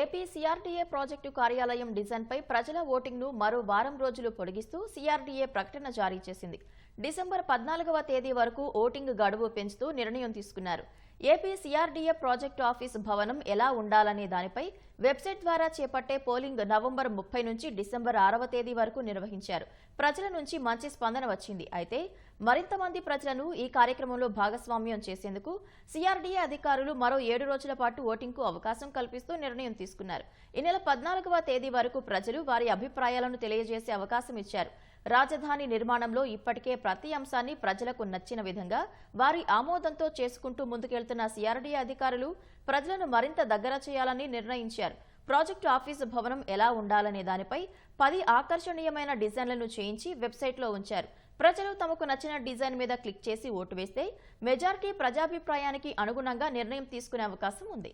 AP CRDA project కార్యాలయం డిజైన్పై ప్రజల ఓటింగ్ను మరో వారం రోజులు పొడిగిస్తూ సీఆర్డీఏ ప్రకటన జారీ చేసింది. డిసెంబర్ పద్నాలుగవ తేదీ వరకు ఓటింగ్ గడువు పెంచుతూ నిర్ణయం తీసుకున్నారు. ఏపీ సీఆర్డీఏ ప్రాజెక్టు ఆఫీస్ భవనం ఎలా ఉండాలనే దానిపై వెబ్సైట్ ద్వారా చేపట్టే పోలింగ్ నవంబర్ ముప్పై నుంచి డిసెంబర్ ఆరవ తేదీ వరకు నిర్వహించారు. ప్రజల నుంచి మంచి స్పందన వచ్చింది. అయితే మరింత మంది ప్రజలను ఈ కార్యక్రమంలో భాగస్వామ్యం చేసేందుకు సీఆర్డీఏ అధికారులు మరో ఏడు రోజుల పాటు ఓటింగ్కు అవకాశం కల్పిస్తూ నిర్ణయం తీసుకున్నారు. ఈ నెల పద్నాలుగవ తేదీ వరకు ప్రజలు వారి అభిప్రాయాలను తెలియజేసే అవకాశం ఇచ్చారు. రాజధాని నిర్మాణంలో ఇప్పటికే ప్రతి అంశాన్ని ప్రజలకు నచ్చిన విధంగా వారి ఆమోదంతో చేసుకుంటూ ముందుకెళ్తున్న సిఆర్డీ అధికారులు ప్రజలను మరింత దగ్గర చేయాలని నిర్ణయించారు. ప్రాజెక్టు ఆఫీసు భవనం ఎలా ఉండాలనే దానిపై పది ఆకర్షణీయమైన డిజైన్లను చేయించి వెబ్సైట్లో ఉంచారు. ప్రజలు తమకు నచ్చిన డిజైన్ మీద క్లిక్ చేసి ఓటు వేస్తే మెజార్టీ ప్రజాభిప్రాయానికి అనుగుణంగా నిర్ణయం తీసుకునే అవకాశం ఉంది.